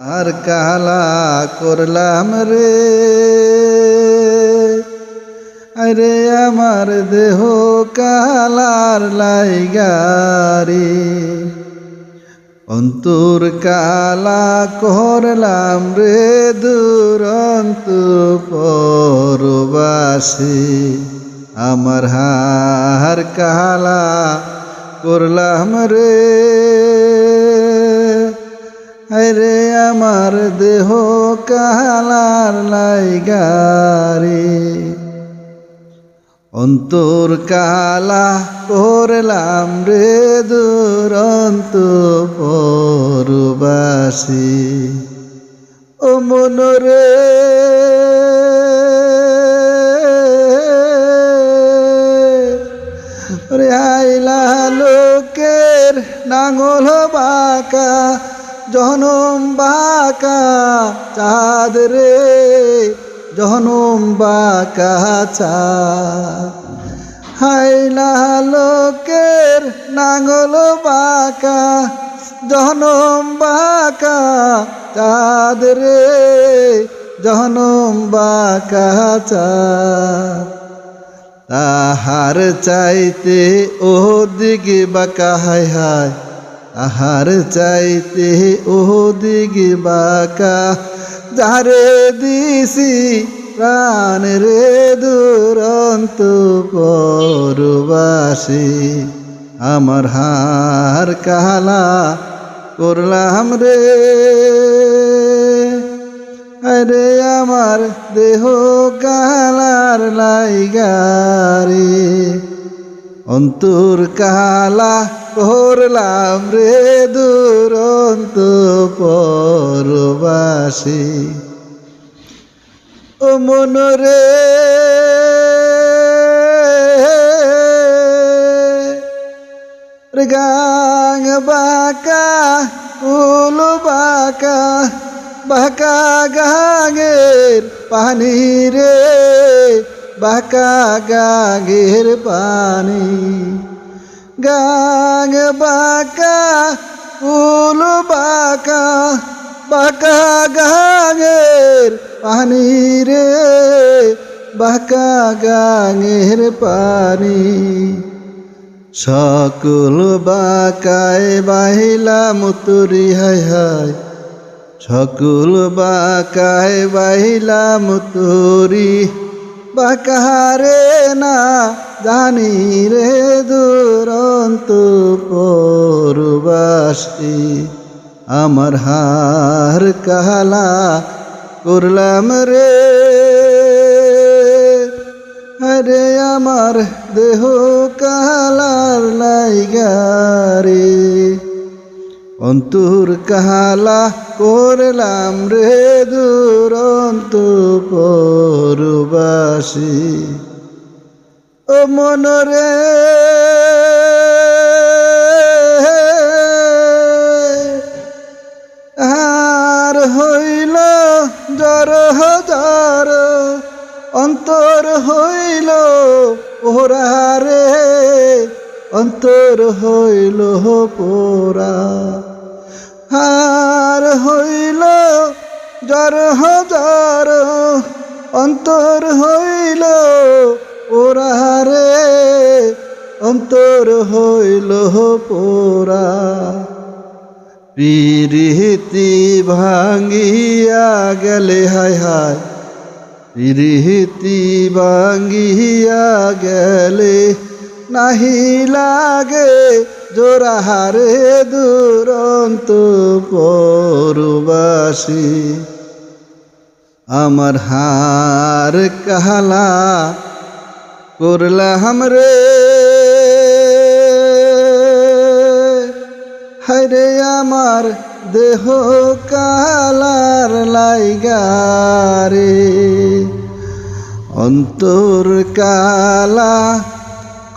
আর কালা করলাম রে? আরে আমার দেহ কালার লাইগারি অন্তর কালা করলাম রে দুরন্ত পরবাসী। আমার হার কালা করলাম রে। আরে আমার দেহ কালার লাইগারে অন্তর কালা করলাম রে দুরন্ত পরবাসী। ও মনরে রে আইলা লোকের নাঙল বাঁকা জহনম বাঁকা চাঁদ রে, জহনম বাঁকা চাঁদ। হাইলা লোকের নাঙল বাঁকা, জহনম বাঁকা চাঁদ রে, জহনম বাঁকা চাঁদ। তাহার চাইতে ও দিকে বাঁকা, হায় হায়। তাহার চাইতে ও দিকে বাঁকা। যারে দিছি প্রাণ রে দুরন্ত পরবাসী। আমার হার কালা করলাম রে। আরে আমার দেহ কালার লাইগারে। অন্তর কালা করলাম রে দুরন্ত পরবাসী। ও মনরে গাং বাঁকা উল বাঁকা বাঁকা গাঙের পানি রে, বাঁকা গাঙের পানি। গাং বাঁকা উল বাঁকা বাঁকা গাঙের পানি রে, বাঁকা গাঙের পানি। সকল বাঁকায় বাহিলাম তুরি হায় হায়। সকল বাঁকায় বাহিলাম তুরি বাঁকারে না জানি রে দুরন্ত পরবাসী আমার হার কালা করলাম রে। আরে আমার দেহ কালার লাইগারে অন্তর কালা করলাম রে দুরন্ত পরবাসী। ও মনরে আর হইল জর জর অন্তর হইল পোরা রে অন্তর হইল পোরা হার হইল জর জর অন্তর হইল পোরা রে অন্তর হইল পোরা প্রীতি ভাঙ্গিয়া গেলে, হায় হায়। প্রীতি ভাঙ্গিয়া গেলে নাহি লাগে জোরাহারে দুরন্ত পরবাসী। আমার হার কাহালা করলাম রে হায়রে আমার দেহ কালার লাইগারে অন্তর কালা